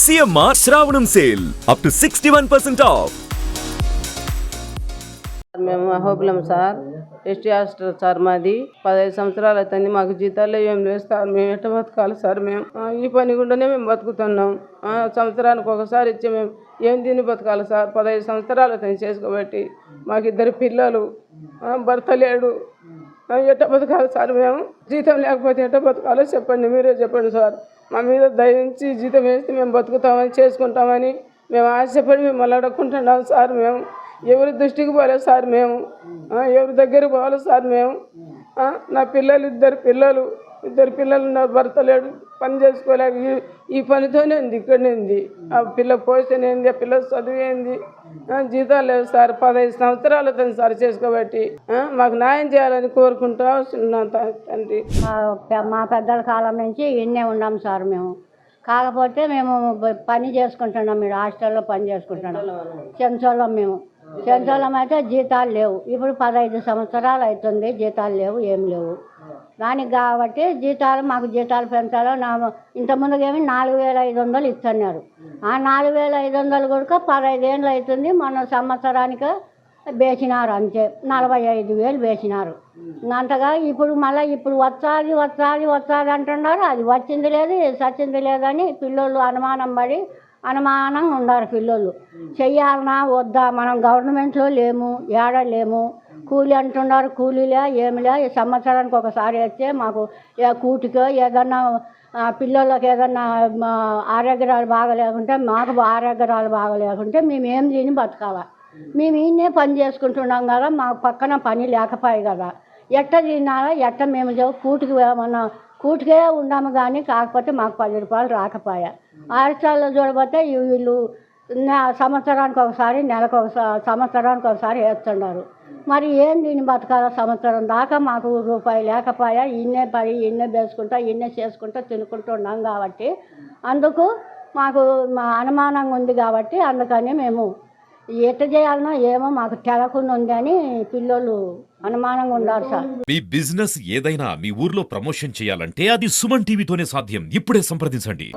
CMR Shravanam sale up to sixty one percent off మేము Ahobilam sir ST hostel sir మాది. పదహైదు సంవత్సరాలు అవుతుంది మాకు జీతాలు ఏం లేదు సార్. మేము ఎట్ట బతకాలి సార్? మేము ఈ పని గుండానే మేము బతుకుతున్నాం. సంవత్సరానికి ఒకసారి ఇచ్చి మేము ఏం తిని బతకాలి సార్? పదహైదు సంవత్సరాలు అవుతుంది చేసుకోబట్టి. మాకు ఇద్దరు పిల్లలు భర్త లేడు. ఎట్ట బతకాలి సార్ మేము? జీతం లేకపోతే ఎట్ట బతకాలో చెప్పండి మీరే చెప్పండి సార్. మా మీద దయించి జీతం వేస్తే మేము బతుకుతామని చేసుకుంటామని మేము ఆశపడి మేము అడుక్కుంటున్నాం సార్. మేము ఎవరి దృష్టికి పోలేదు సార్ మేము. ఎవరి దగ్గరికి పోవాలి సార్ మేము. నా పిల్లలు ఇద్దరు పిల్లలు. ఇద్దరు పిల్లలు ఉన్నారు భర్త లేడు పని చేసుకోలేక ఈ- ఈ పనితోనే ఉంది ఇక్కడనే ఉంది. ఆ పిల్ల పోషణ ఏంది ఆ పిల్ల చదువు ఏంది? జీతాలు లేవు సార్ పదహైదు సంవత్సరాలు అవుతుంది సార్ చేసుకోబట్టి. మాకు న్యాయం చేయాలని కోరుకుంటా ఉన్నాం తండ్రి. మా మా పెద్దల కాలం నుంచి ఇన్నే ఉన్నాం సార్ మేము. కాకపోతే మేము పని చేసుకుంటున్నాం మీరు హాస్టల్లో పని చేసుకుంటున్నాం. చెంచోళ్ళం మేము. చెంచోళ్ళం అయితే జీతాలు లేవు. ఇప్పుడు పదహైదు సంవత్సరాలు అవుతుంది జీతాలు లేవు ఏం లేవు. దానికి కాబట్టి జీతాలు మాకు జీతాలు పెంచాలో నా ఇంతకుముందు ఏమి నాలుగు వేల ఐదు వందలు ఇస్తున్నారు ఆ నాలుగు వేల ఐదు వందలు కూడా పదహైదేళ్ళు అవుతుంది మన సంవత్సరానికి వేసినారు అంతే. నలభై ఐదు వేలు వేసినారు. అంతగా ఇప్పుడు మళ్ళీ ఇప్పుడు వచ్చాది వచ్చాది వచ్చాది అంటున్నారు. అది వచ్చింది లేదు సచ్చింది లేదని పిల్లోళ్ళు అనుమానం పడి అనుమానంగా ఉన్నారు పిల్లోళ్ళు. చెయ్యాలనా వద్దా? మనం గవర్నమెంట్లో లేము ఏడ లేము? కూలి అంటున్నారు కూలీలే ఏమిలే? ఈ సంవత్సరానికి ఒకసారి వస్తే మాకు ఏ కూటికో ఏదన్నా పిల్లలకు ఏదన్నా మా బాగలేకుంటే మాకు ఆరోగ్యరాలు బాగలేకుంటే మేము ఏం తిని బతకాలా. మేము ఈయనే పని చేసుకుంటున్నాం కదా మాకు పక్కన పని లేకపోయి కదా. ఎట్ట తినాలా ఎట్ట మేము కూటికి ఏమన్నా కూటికే ఉన్నాము కానీ కాకపోతే మాకు పది రూపాయలు రాకపోయా. ఆర్చాల్లో చూడబోతే వీళ్ళు సంవత్సరానికి ఒకసారి నెలకు ఒకసారి సంవత్సరానికి ఒకసారి వేస్తున్నారు మరి ఏం దీన్ని బతకాల సంవత్సరం దాకా మాకు రూపాయి లేకపోయా ఇన్నే పడి ఇన్నే వేసుకుంటా ఇన్నే చేసుకుంటా తినుకుంటున్నాం కాబట్టి. అందుకు మాకు మా అనుమానంగా ఉంది కాబట్టి అందుకని మేము ఎట్ట చేయాలనో ఏమో మాకు తెలకుండా ఉంది అని పిల్లోళ్ళు అనుమానంగా ఉన్నారు సార్. మీ బిజినెస్ ఏదైనా మీ ఊర్లో ప్రమోషన్ చేయాలంటే అది సుమన్ టీవీతోనే సాధ్యం. ఇప్పుడే సంప్రదించండి.